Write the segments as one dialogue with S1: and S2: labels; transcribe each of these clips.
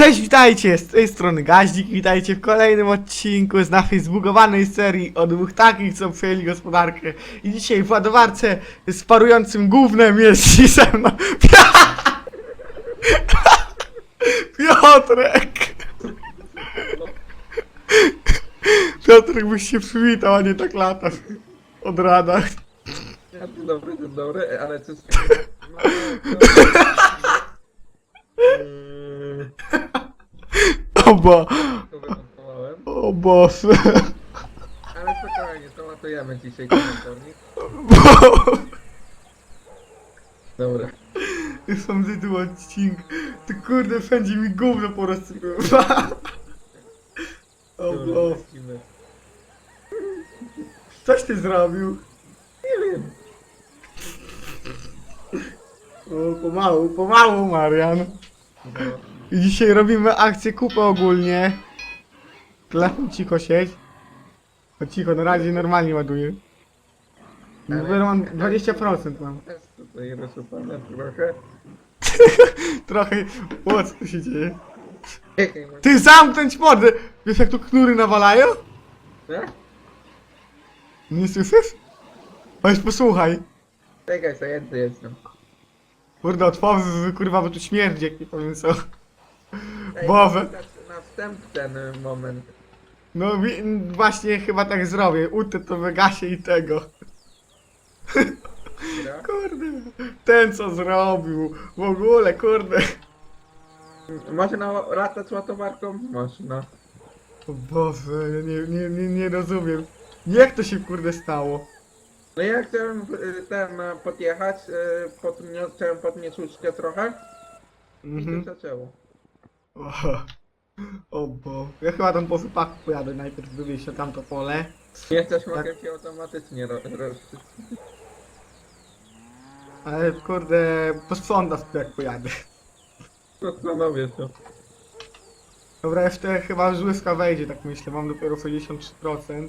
S1: Cześć, witajcie! Z tej strony Gaździk, witajcie w kolejnym odcinku z naszej zbugowanej serii o dwóch takich, co przejęli gospodarkę. I dzisiaj w ładowarce z parującym gównem jest i ze mną Piotrek! Piotrek byś się przywitał, a nie tak lata od rana.
S2: Dzień dobry, dzień dobry, ale co z
S1: O bo,
S2: to wymontowałem.
S1: o Boże.
S2: Ale spokojnie, tematujemy dzisiaj komentarnik. Dobra.
S1: Są tytuł odcinku. Ty kurde, wszędzie mi gówno porozsypywa. O
S2: dobra,
S1: bo,
S2: lecimy.
S1: coś ty zrobił?
S2: Nie wiem.
S1: O, pomału, pomału, Marian. I dzisiaj robimy akcję kupę ogólnie. Telefon cicho siedź. O cicho, na razie normalnie ładuję. Dopiero mam 20% mam.
S2: jest tutaj rozsypane trochę.
S1: Trochę, o co tu się dzieje? Ty zamknąć mordę! Wiesz jak tu knury nawalają?
S2: Tak?
S1: Nie słyszysz? Weź posłuchaj.
S2: Czekaj, zajęty jestem.
S1: Kurde, otworzy, kurwa, bo tu śmierdzi, jak nie powiem co.
S2: Ej,
S1: Boże.
S2: Na, na wstęp ten y, moment.
S1: No wi- właśnie chyba tak zrobię. Utę to wygasie i tego. Kurde, ten co zrobił. W ogóle, kurde.
S2: Można latać ładowarką? Można.
S1: O Boże, ja nie, nie, nie, nie rozumiem. Jak to się kurde stało?
S2: No ja chciałem y, ten y, podjechać, y, chciałem podnieść łódkę trochę i
S1: Mhm.
S2: to zaczęło.
S1: O, o bo. Ja chyba tam po wypaku pojadę najpierw wywieźć na tamto pole.
S2: Nie też
S1: Tak.
S2: mogę się automatycznie ro-.
S1: Ale kurde, posprzątasz tu jak pojadę.
S2: Zastanowię się.
S1: Dobra, jeszcze chyba żłyska wejdzie, tak myślę, mam dopiero 63%.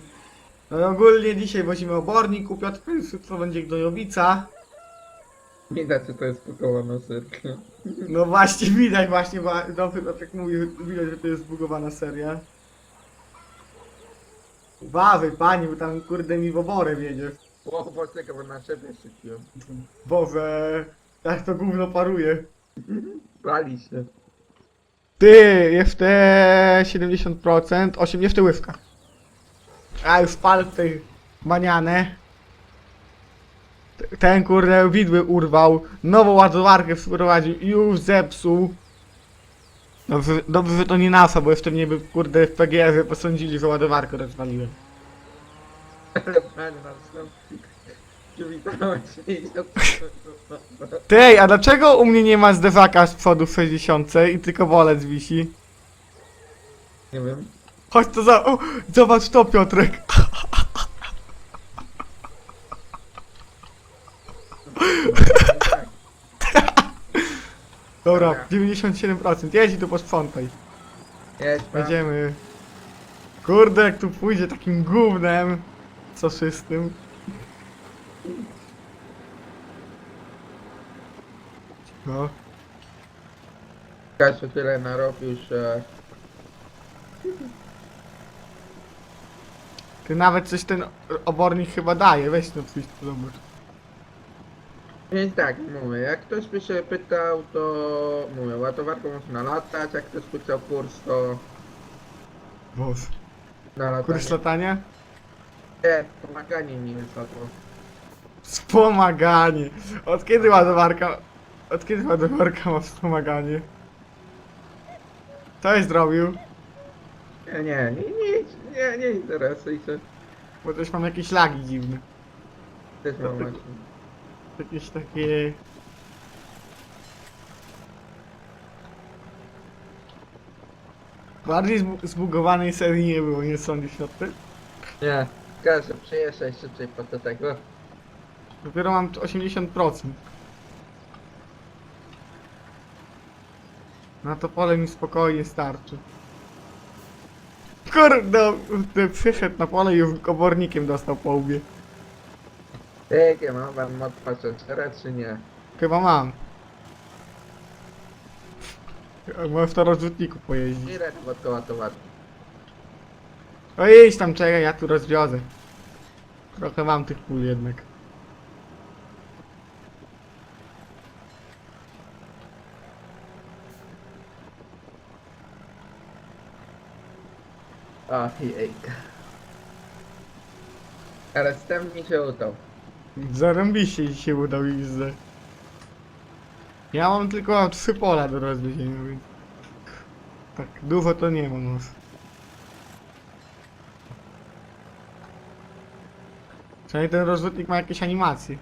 S1: No i ogólnie dzisiaj wozimy obornik, u Piotrka jutro będzie gnojowica.
S2: Widać, że to jest spakowana serka.
S1: No właśnie, widać właśnie, wa- dobrze Piotrek mówi, widać, że to jest zbugowana seria. Uważaj pani, bo tam kurde mi w oborem jedzie.
S2: O, bo czekaj, bo na siebie szykiłem.
S1: Boże, jak to gówno paruje.
S2: Pali się.
S1: Ty, jeszcze 70%, 8 jeszcze łyżka. A już pal tej maniane. T- Ten kurde widły urwał, nową ładowarkę wprowadził i już zepsuł. Dobrze, dobrze, że to nie NASA, bo jeszcze mnie by kurde w PGR posądzili, że ładowarkę rozwaliłem. Tej, a dlaczego u mnie nie ma zdewaka z przodu w 60 i tylko bolec wisi?
S2: Nie wiem.
S1: Chodź to za... O, zobacz to Piotrek. Dobra,
S2: Dobra.
S1: 97%. Jedź i tu posprzątaj.
S2: Jedź pan.
S1: Jedziemy. Kurde, jak tu pójdzie takim gównem soczystym. No.
S2: Kasiu tyle narobił, że...
S1: Ty nawet coś ten obornik chyba daje. Weź no przyjść tu zobacz.
S2: Więc tak, mówię, jak ktoś by się pytał, to mówię, ładowarką można latać, jak ktoś by chciał kurs, to
S1: Boże.
S2: na latanie.
S1: Kurs latania?
S2: Nie, pomaganie mi wypadło.
S1: Wspomaganie. Od kiedy ładowarka... Od kiedy ładowarka ma wspomaganie? Co jest zrobił?
S2: Nie, nie, nie, nie, nie, interesuj się.
S1: Bo też mam jakieś lagi dziwne.
S2: Też mam właśnie.
S1: Jakieś takie... Bardziej zbu- zbugowanej serii nie było, nie sądzisz o tym?
S2: Nie, Kasiu, przyjeżdżaj szybciej po do tego.
S1: Dopiero mam 80%. Na to pole mi spokojnie starczy. Kurde, ty przyszedł na pole i już kobornikiem dostał po łbie.
S2: Jakie mam wam pasażera, czy nie?
S1: Chyba mam. Możesz to rozrzutniku pojeździć.
S2: Ile to koła towaru?
S1: O idź tam, czekaj, ja tu rozwiozę. Trochę mam tych pól jednak.
S2: O, jejka. Ale wstęp mi się udał.
S1: Zarąbiście ci się udał widzę. Ja mam tylko trzy pola do rozwiezienia, więc... Tak, dużo to nie mam. już. Przynajmniej ten rozrzutnik ma jakieś animacje.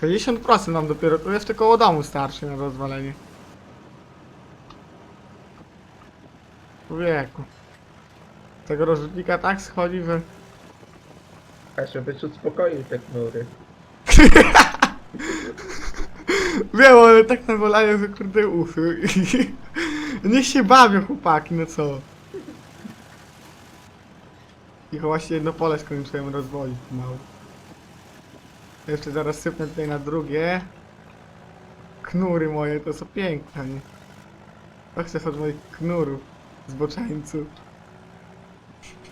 S1: Sześćdziesiąt procent mam dopiero, to jeszcze koło domu starszy na rozwalenie. Człowieku. Tego rozrzutnika tak schodzi, że...
S2: A żebyś uspokoił te chmury.
S1: Wiem, ale tak nawalają, że kurde uszy. Niech się bawią chłopaki, no co? I właśnie jedno pole skończyłem rozwozić mało. Jeszcze zaraz sypnę tutaj na drugie. Knury moje to są piękne, nie? To chcesz od moich knurów, zboczeńców.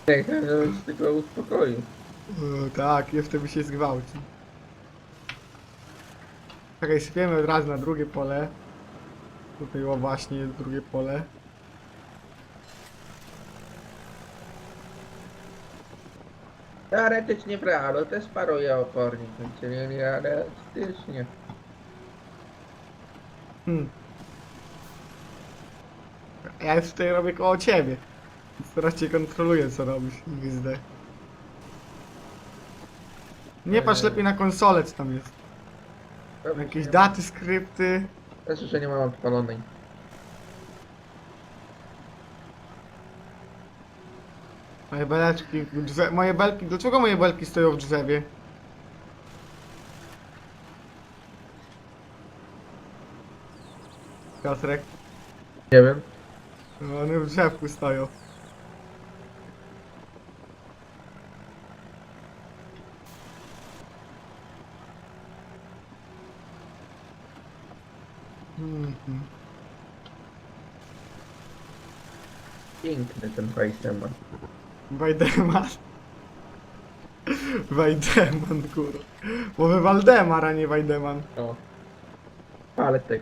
S2: Nie chcę, żebyś tylko uspokoił.
S1: O, tak, jeszcze by się zgwałcił. Czekaj, sypiemy od razu na drugie pole. Tutaj o właśnie jest drugie pole.
S2: Teoretycznie prawo, też paruje opornik, czyli ale faktycznie.
S1: Hmm. Ja już tutaj robię koło ciebie. Teraz cię kontroluję co robisz, gwizdek. Nie patrz
S2: Eee.
S1: lepiej na konsolę co tam jest. Jakieś daty, skrypty.
S2: Też że nie mam odpalonej.
S1: Moje beleczki w drze... Moje belki... Dlaczego moje belki stoją w drzewie? Piotrek,
S2: Nie wiem.
S1: no one w drzewku stoją. Mhm.
S2: Piękny ten Weissman.
S1: Wajdeman. Wajdeman, kurwa. Mówię Waldemar, a nie Wajdeman.
S2: O. Ale tak.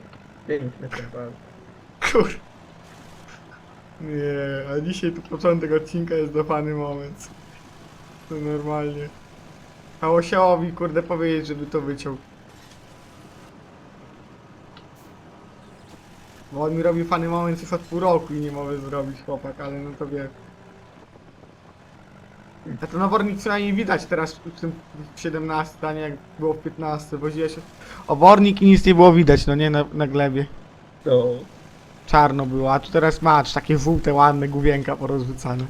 S2: Piękny ten pan.
S1: Kur... Nie, a dzisiaj tu początek odcinka jest dopany moment. To normalnie. A Osiałowi kurde powiedzieć, żeby to wyciął. Bo on mi robi fany moment już od pół roku i nie może zrobić chłopak, ale no to wie. A to nawornik przynajmniej widać teraz w tym w 17, a nie jak było w 15. Woziła się obornik i nic nie było widać, no nie na, na glebie.
S2: No.
S1: Czarno było, a tu teraz masz takie żółte, ładne główienka porozrzucane.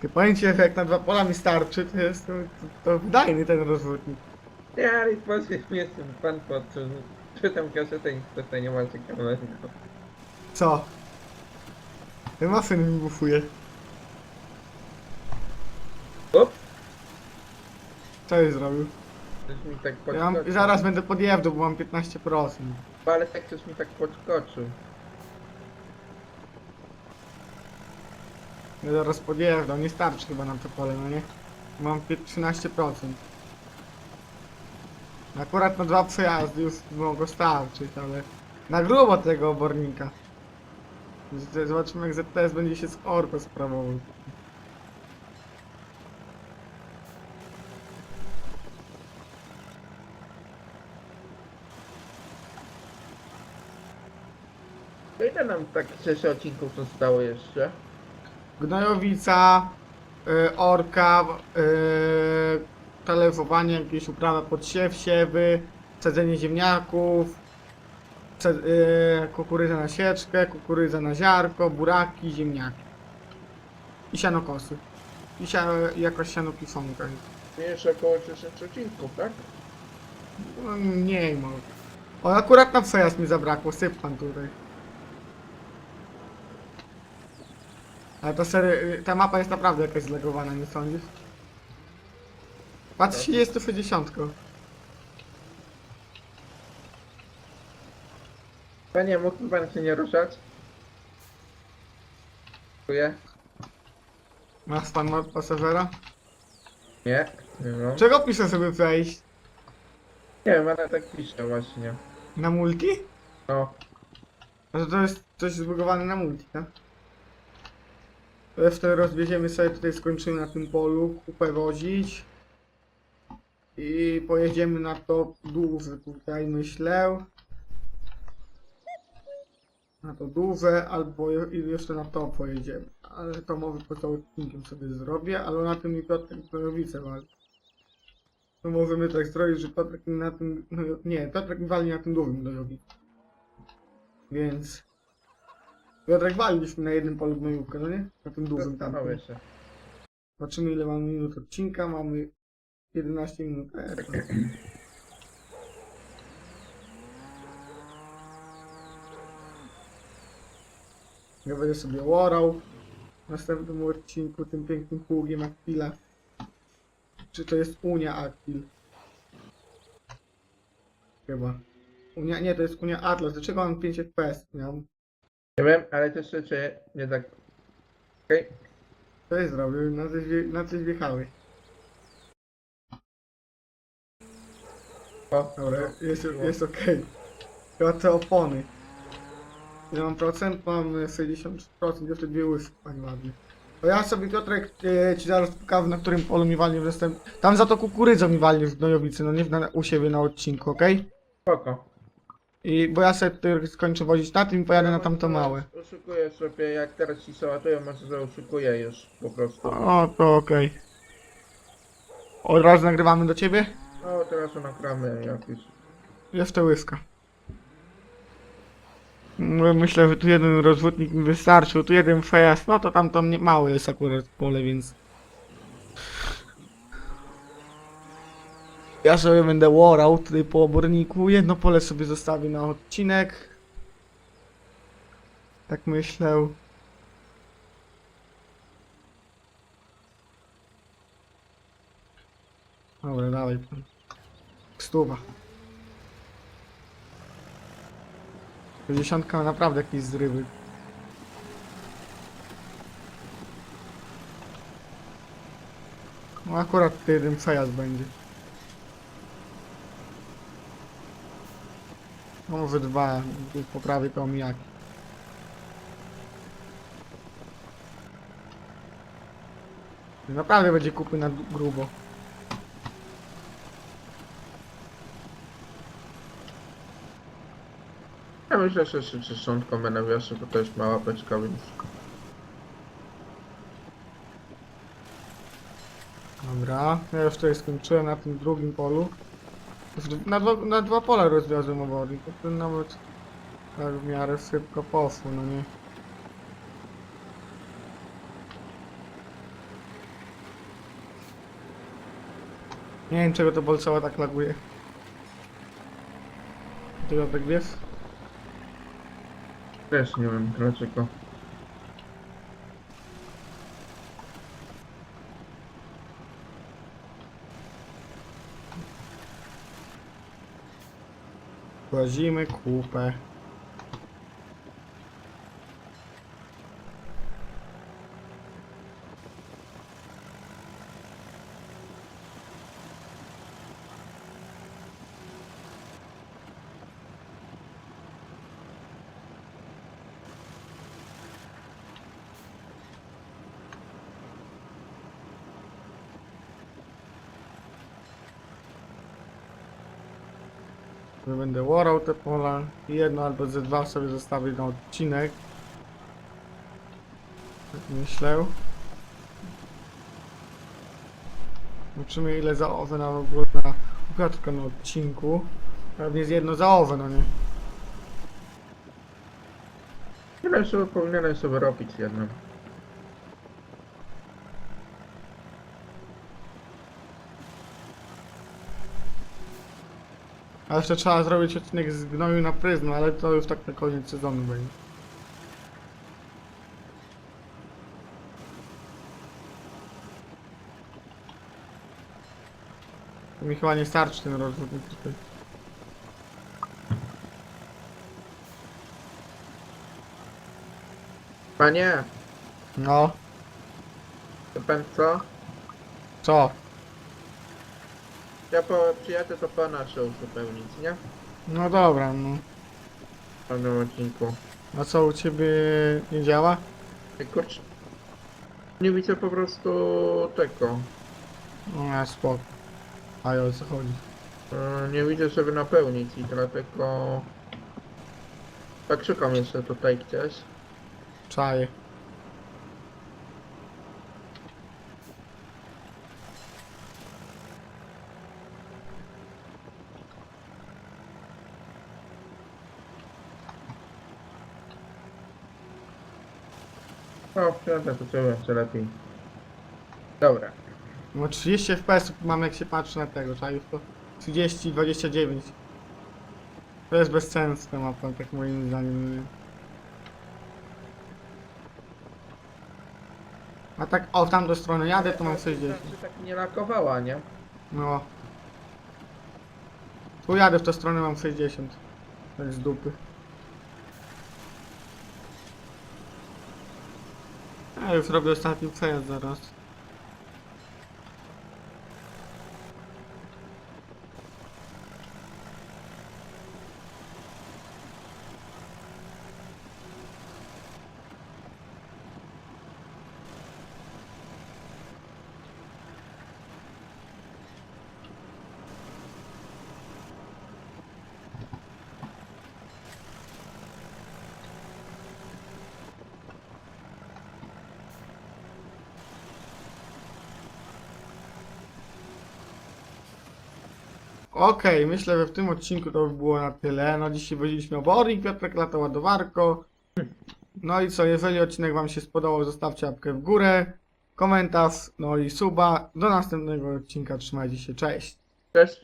S1: Ty pojęcie, jak na dwa pola mi starczy, to jest to, to wydajny ten rozrzutnik.
S2: Ja, ale właśnie jestem pan pod czytam kasetę i niestety nie ma ciekawego.
S1: Co? Ten maszyn mi bufuje. Co jest zrobił?
S2: Mi tak
S1: Ja mam, zaraz będę podjeżdżał, bo mam 15%.
S2: Ale tak coś mi tak podskoczył.
S1: Ja zaraz podjeżdżam, nie starczy chyba na to pole, no nie? Mam pie- 13%. Akurat na dwa przejazdy już mogło starczyć, ale na grubo tego obornika. Z- Zobaczymy jak ZTS będzie się z Orko sprawował.
S2: To ile nam tak 6 odcinków zostało jeszcze?
S1: Gnojowica, y, orka, y, jakieś uprawa podsiew, siewy, sadzenie ziemniaków, ce, y, kukurydza na sieczkę, kukurydza na ziarko, buraki, ziemniaki. I sianokosy. I sia, jakoś siano kiszonka.
S2: Jeszcze około 10 odcinków, tak?
S1: No, nie może. O, akurat na przejazd mi zabrakło, syp pan tutaj. Ale ta seria, ta mapa jest naprawdę jakaś zlegowana, nie sądzisz? Patrz, 30
S2: Panie, mógłby pan się nie ruszać? Dziękuję.
S1: Masz pan ma pasażera?
S2: Nie, nie mam.
S1: Czego piszę sobie wejść?
S2: Nie wiem, ale tak pisze właśnie.
S1: Na multi?
S2: No,
S1: to to jest coś zbugowane na multi, tak? Jeszcze rozwieziemy sobie tutaj, skończymy na tym polu, kupę wozić. I pojedziemy na to duże tutaj, myślę. Na to duże, albo je- i jeszcze na to pojedziemy. Ale to może poza odcinkiem sobie zrobię, ale na tym mi Piotrek Zdrojowice walczy. To możemy tak zrobić, że Piotrek na tym, no nie, Piotrek mi walni na tym dużym Zdrojowicy. Więc... Piotrek waliliśmy na jednym polu gnojówkę, no nie? Na tym dużym tam.
S2: zastanowię się.
S1: Zobaczymy ile mamy minut odcinka, mamy 11 minut. E, to... Ja będę sobie łorał w następnym odcinku tym pięknym pługiem Aquila. Czy to jest Unia Aquil? Chyba. Unia, nie, to jest Unia Atlas. Dlaczego mam 5 FPS miał?
S2: Nie wiem, ale te rzeczy nie tak... Okej,
S1: Co jest zrobił? Na coś, na coś wjechały.
S2: o,
S1: Dobra, jest, jest okej. Chyba te opony. Ile mam procent? Mam 63%, jeszcze dwie łyżki, panie ładnie. To ja sobie Piotrek e, ci zaraz pokażę na którym polu mi walnie. Tam za to kukurydzą mi walnie w gnojowicy, no nie w, na, u siebie na odcinku, okej?
S2: spoko.
S1: I bo ja sobie skończę wozić na tym i pojadę na tamto małe.
S2: Uszukuję sobie, jak teraz ci sałatują, może zauszukuję już po prostu.
S1: O, to okej. Od razu nagrywamy do ciebie?
S2: No, teraz nagramy jakiś...
S1: Jeszcze łyska. No, Myślę, że tu jeden rozwódnik mi wystarczył, tu jeden przejazd, no to tam to nie małe jest akurat pole, więc... Ja sobie będę łorał tutaj po oborniku, jedno pole sobie zostawię na odcinek. Tak myślę. Dobra, dalej. Stuwa. Dziesiątka ma naprawdę jakieś zrywy. No akurat jeden przejazd będzie. No może dwa, po prawej to omijaki. Naprawdę będzie kupy na grubo.
S2: Ja myślę, że jeszcze dziesiątką będę wiosł, bo to jest mała beczka, więc...
S1: Dobra, ja już tutaj skończyłem na tym drugim polu. Na dwa, na dwa pola rozwiozłem obornik, to ten nawet tak w miarę szybko poszło, no nie? Nie wiem czego to bolcowa tak laguje. Ty tak wiesz?
S2: Też nie wiem dlaczego.
S1: Włazimy kupę. Będę łorał te pola i jedno albo ze dwa sobie zostawię na odcinek. Tak myślę. Zobaczymy ile za owę na ogóle na u Piotrka na odcinku. Pewnie jest jedno za owę, no nie?
S2: Tyle sobie powinienem sobie robić jedną.
S1: A jeszcze trzeba zrobić odcinek z gnoju na pryzm, ale to już tak na koniec sezonu będzie. Mi chyba nie starczy ten rozrzutnik tutaj.
S2: Panie,
S1: No,
S2: to pan co?
S1: co?
S2: Ja po, przyjadę to pana się uzupełnić, nie?
S1: No dobra, no.
S2: W pewnym odcinku.
S1: A co u ciebie nie działa?
S2: Kurczę. Nie widzę po prostu tego.
S1: No ja spoko. A i o co chodzi?
S2: E, Nie widzę, żeby napełnić i dlatego... Tak szukam jeszcze tutaj gdzieś.
S1: Czaję.
S2: Wsiadę to co jeszcze lepiej. Dobra.
S1: No 30 FPS mam jak się patrzy na tego, czajów to 30, 29. To jest bez sensu ta mapa, tak moim zdaniem. A tak, o w tamtą stronę jadę, to mam 60.
S2: Się tak nie lakowała, nie?
S1: No. Tu jadę w tę stronę, mam 60. Tak z dupy. A już robię ostatni przejazd zaraz. Okej, myślę, że w tym odcinku to już było na tyle. No dzisiaj powiedzieliśmy o Boring, Piotrek lata ładowarko. No i co, jeżeli odcinek Wam się spodobał, zostawcie łapkę w górę, komentarz, no i suba. Do następnego odcinka, trzymajcie się, cześć.
S2: Cześć.